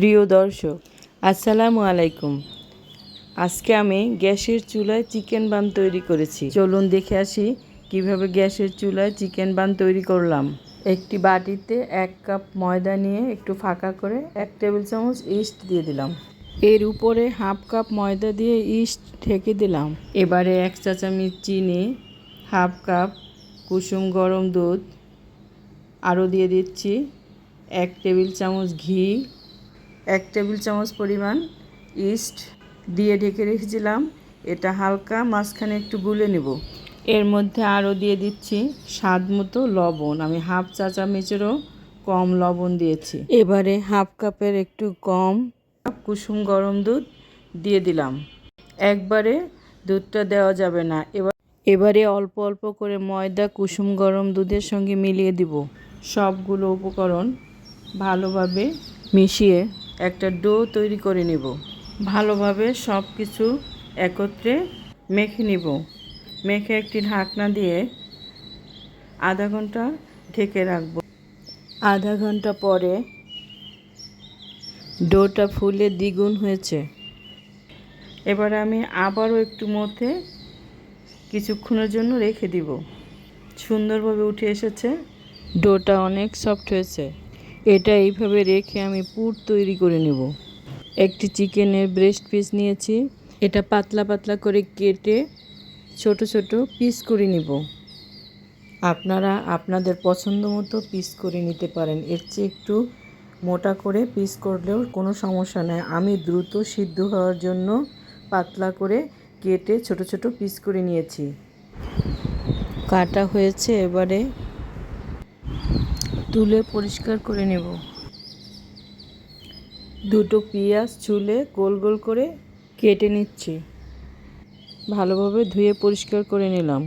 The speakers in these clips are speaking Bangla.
প্রিয় দর্শক, আসসালামু আলাইকুম। আজকে আমি গ্যাসের চুলায় চিকেন বান তৈরি করেছি। চলুন দেখে আসি কীভাবে গ্যাসের চুলায় চিকেন বান তৈরি করলাম। একটি বাটিতে এক কাপ ময়দা নিয়ে একটু ফাঁকা করে এক টেবিল চামচ ইস্ট দিয়ে দিলাম। এর উপরে হাফ কাপ ময়দা দিয়ে ইস্ট ঢেকে দিলাম। এবারে এক চা চামচ চিনি, হাফ কাপ কুসুম গরম দুধ, আরও দিয়ে দিচ্ছি এক টেবিল চামচ ঘি এক টেবিল চামচ পরিমাণ ইস্ট দিয়ে ঢেকে রেখেছিলাম। এটা হালকা মাঝখানে একটু গুলে নেব। এর মধ্যে আরও দিয়ে দিচ্ছি স্বাদ মতো লবণ। আমি হাফ চা চামচেরও কম লবণ দিয়েছি। এবারে হাফ কাপের একটু কম কুসুম গরম দুধ দিয়ে দিলাম। একবারে দুধটা দেওয়া যাবে না। এবার এবারে অল্প অল্প করে ময়দা, কুসুম গরম দুধের সঙ্গে মিলিয়ে দিব। সবগুলো উপকরণ ভালোভাবে মিশিয়ে একটা ডো তৈরি করে নিব। ভালোভাবে সব কিছু একত্রে মেখে নিব। মেখে একটি ঢাকনা দিয়ে আধা ঘণ্টা ঢেকে রাখব। আধা ঘণ্টা পরে ডোটা ফুলে দ্বিগুণ হয়েছে। এবার আমি আবারও একটু মধ্যে কিছুক্ষণের জন্য রেখে দিব। সুন্দরভাবে উঠে এসেছে। ডোটা অনেক সফট হয়েছে। এটা এইভাবে রেখে আমি পুর তৈরি করে নেব। একটি চিকেনের ব্রেস্ট পিস নিয়েছি। এটা পাতলা পাতলা করে কেটে ছোট ছোট পিস করে নিব। আপনারা আপনাদের পছন্দ মতো পিস করে নিতে পারেন। এর চেয়ে একটু মোটা করে পিস করলেও কোনো সমস্যা নেই। আমি দ্রুত সিদ্ধ হওয়ার জন্য পাতলা করে কেটে ছোট ছোট পিস করে নিয়েছি। কাটা হয়েছে, এবারে তুলে পরিষ্কার করে নেব। দুটো পেঁয়াজ চুলে গোল গোল করে কেটে নিচ্ছি। ভালোভাবে ধুয়ে পরিষ্কার করে নিলাম।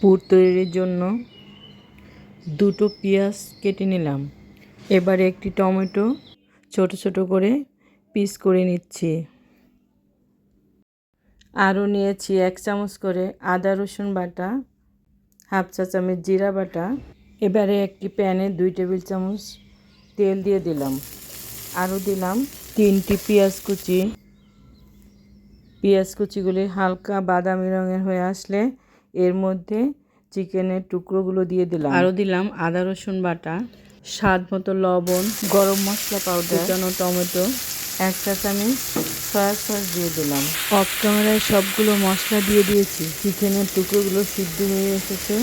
পুর তৈরির জন্য দুটো পেঁয়াজ কেটে নিলাম। এবারে একটি টমেটো ছোট ছোট করে পিস করে নিচ্ছি। আরও নিয়েছি এক চামচ করে আদা রসুন বাটা। হাফ চা চামচ জিরা বাটা এবারে একটি প্যানে দুই টেবিল চামচ তেল দিয়ে দিলাম। আরও দিলাম তিনটি পেঁয়াজ কুচি। পেঁয়াজ কুচিগুলি হালকা বাদামি রঙের হয়ে আসলে এর মধ্যে চিকেনের টুকরোগুলো দিয়ে দিলাম। আরও দিলাম আদা রসুন বাটা স্বাদ মতো লবণ গরম মশলা পাউডার কুচানো টমেটো এক চা চামচ সয়া সস দিয়ে দিলাম। অফ ক্যামেরায় সবগুলো মশলা দিয়ে দিয়েছি। চিকেনের টুকরোগুলো সিদ্ধ হয়ে এসেছে।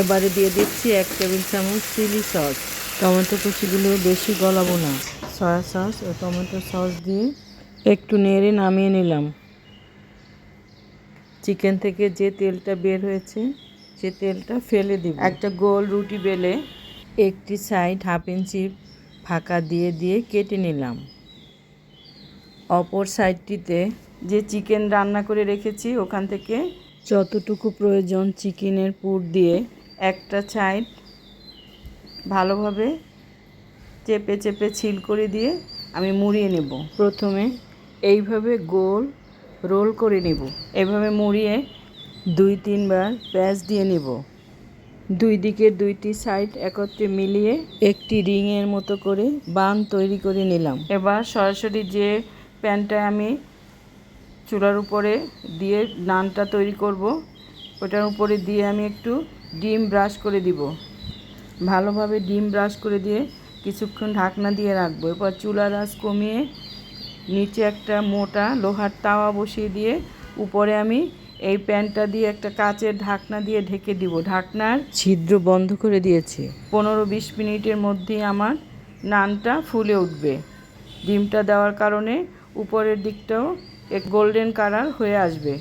এবারে দিয়ে দিচ্ছি এক টেবিল চামচ চিলি সস। টমেটো কুচিগুলো বেশি গলাবো না। সয়া সস ও টমেটো সস দিয়ে একটু নেড়ে নামিয়ে নিলাম। চিকেন থেকে যে তেলটা বের হয়েছে, সে তেলটা ফেলে দিব। একটা গোল রুটি বেলে একটি সাইড হাফ ইঞ্চি ফাঁকা দিয়ে দিয়ে কেটে নিলাম। অপর সাইডটিতে যে চিকেন রান্না করে রেখেছি, ওখান থেকে যতটুকু প্রয়োজন চিকেনের পুর দিয়ে একটা সাইড ভালোভাবে চেপে চেপে ছিল করে দিয়ে আমি মুড়িয়ে নেব। প্রথমে এইভাবে গোল রোল করে নেব। এভাবে মুড়িয়ে দুই তিনবার প্যাঁচ দিয়ে নেব। দুই দিকের দুইটি সাইড একত্রে মিলিয়ে একটি রিংয়ের মতো করে বান তৈরি করে নিলাম। এবার সরাসরি যে প্যানটায় আমি চুলার উপরে দিয়ে নানটা তৈরি করব। ওটার উপরে দিয়ে আমি একটু ডিম ব্রাশ করে দিব। ভালোভাবে ডিম ব্রাশ করে দিয়ে কিছুক্ষণ ঢাকনা দিয়ে রাখব। এরপর চুলার আঁচ কমিয়ে নিচে একটা মোটা লোহার তাওয়া বসিয়ে দিয়ে উপরে আমি এই প্যানটা দিয়ে একটা কাচের ঢাকনা দিয়ে ঢেকে দিব। ঢাকনার ছিদ্র বন্ধ করে দিয়েছি। পনেরো বিশ মিনিটের মধ্যেই আমার নানটা ফুলে উঠবে। ডিমটা দেওয়ার কারণে উপরের দিকটাও এক গোল্ডেন কালার হয়ে আসবে।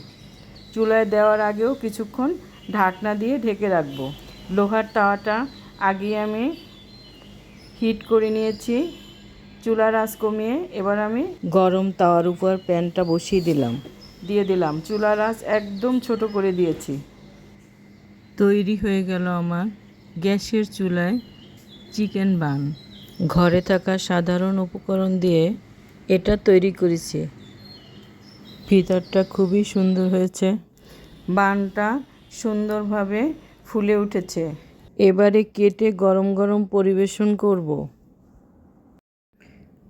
চুলায় দেওয়ার আগেও কিছুক্ষণ ঢাকনা দিয়ে ঢেকে রাখব। লোহার তাওয়াটা আগে আমি হিট করে নিয়েছি। চুলার আঁচ কমিয়ে এবার আমি গরম তাওয়ার উপর প্যানটা বসিয়ে দিলাম। দিয়ে দিলাম। চুলার আঁচ একদম ছোট করে দিয়েছি। তৈরি হয়ে গেল আমার গ্যাসের চুলায় চিকেন বান। ঘরে থাকা সাধারণ উপকরণ দিয়ে এটা তৈরি করেছি। ভিতরটা খুবই সুন্দর হয়েছে। বানটা সুন্দরভাবে ফুলে উঠেছে। এবারে কেটে গরম গরম পরিবেশন করব।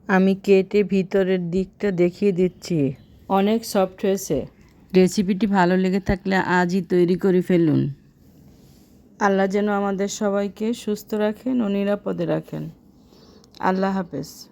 আমি কেটে ভিতরের দিকটা দেখিয়ে দিচ্ছি। অনেক সফট হয়েছে। রেসিপিটি ভালো লেগে থাকলে আজই তৈরি করে ফেলুন। আল্লাহ যেন আমাদের সবাইকে সুস্থ রাখেন ও নিরাপদে রাখেন। আল্লাহ হাফেজ।